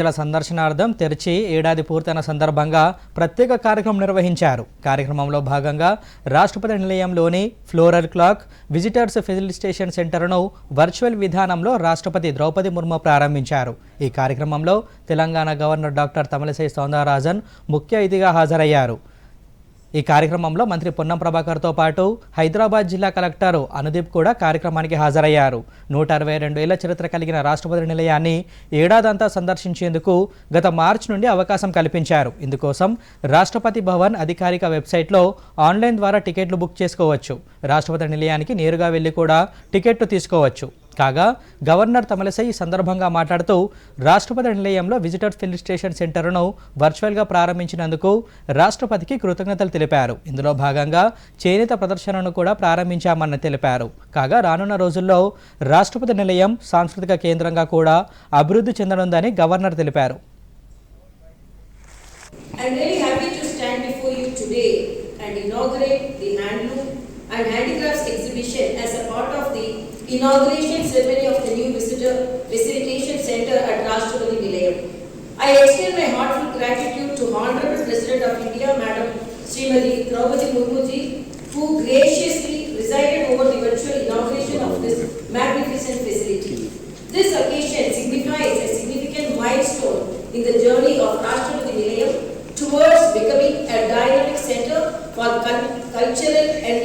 ప్రజల సందర్శనార్థం తెరిచి ఏడాది పూర్తయిన సందర్భంగా ప్రత్యేక కార్యక్రమం నిర్వహించారు. కార్యక్రమంలో భాగంగా రాష్ట్రపతి నిలయంలోని ఫ్లోరల్ క్లాక్ విజిటర్స్ ఫెసిలిటేషన్ సెంటర్ను వర్చువల్ విధానంలో రాష్ట్రపతి ద్రౌపది ముర్ము ప్రారంభించారు. ఈ కార్యక్రమంలో తెలంగాణ గవర్నర్ డాక్టర్ తమిళసై సౌందరరాజన్ ముఖ్య అతిథిగా హాజరయ్యారు. ఈ కార్యక్రమంలో మంత్రి పొన్నం ప్రభాకర్తో పాటు హైదరాబాద్ జిల్లా కలెక్టర్ అనుదీప్ కూడా కార్యక్రమానికి హాజరయ్యారు. నూట అరవై రెండు ఏళ్ళ చరిత్ర కలిగిన రాష్ట్రపతి నిలయాన్ని ఏడాదంతా సందర్శించేందుకు గత మార్చి నుండి అవకాశం కల్పించారు. ఇందుకోసం రాష్ట్రపతి భవన్ అధికారిక వెబ్సైట్లో ఆన్లైన్ ద్వారా టికెట్లు బుక్ చేసుకోవచ్చు. రాష్ట్రపతి నిలయానికి నేరుగా వెళ్ళి కూడా టికెట్లు తీసుకోవచ్చు. కాగా గవర్నర్ తమిళసై ఈ సందర్భంగా మాట్లాడుతూ రాష్ట్రపతి నిలయంలో విజిటర్ ఫిల్ స్టేషన్ సెంటర్ను వర్చువల్గా ప్రారంభించినందుకు రాష్ట్రపతికి కృతజ్ఞతలు తెలిపారు. ఇందులో భాగంగా చేనేత ప్రదర్శనను కూడా ప్రారంభించామని తెలిపారు. కాగా రానున్న రోజుల్లో రాష్ట్రపతి నిలయం సాంస్కృతిక కేంద్రంగా కూడా అభివృద్ధి చెందనుందని గవర్నర్ తెలిపారు. I'm really happy to stand before you today and inaugurate the handloom and handicrafts exhibition as a part of the inauguration ceremony of the new visitor visitation center at Rashtrapati Nilayam. I extend my heartfelt gratitude to Honorable President of India, Madam Srimati Draupadi Murmuji, who graciously presided over the virtual inauguration of this magnificent facility. This occasion signifies a significant milestone in the journey of Rashtrapati Nilayam towards becoming a dynamic center for cultural and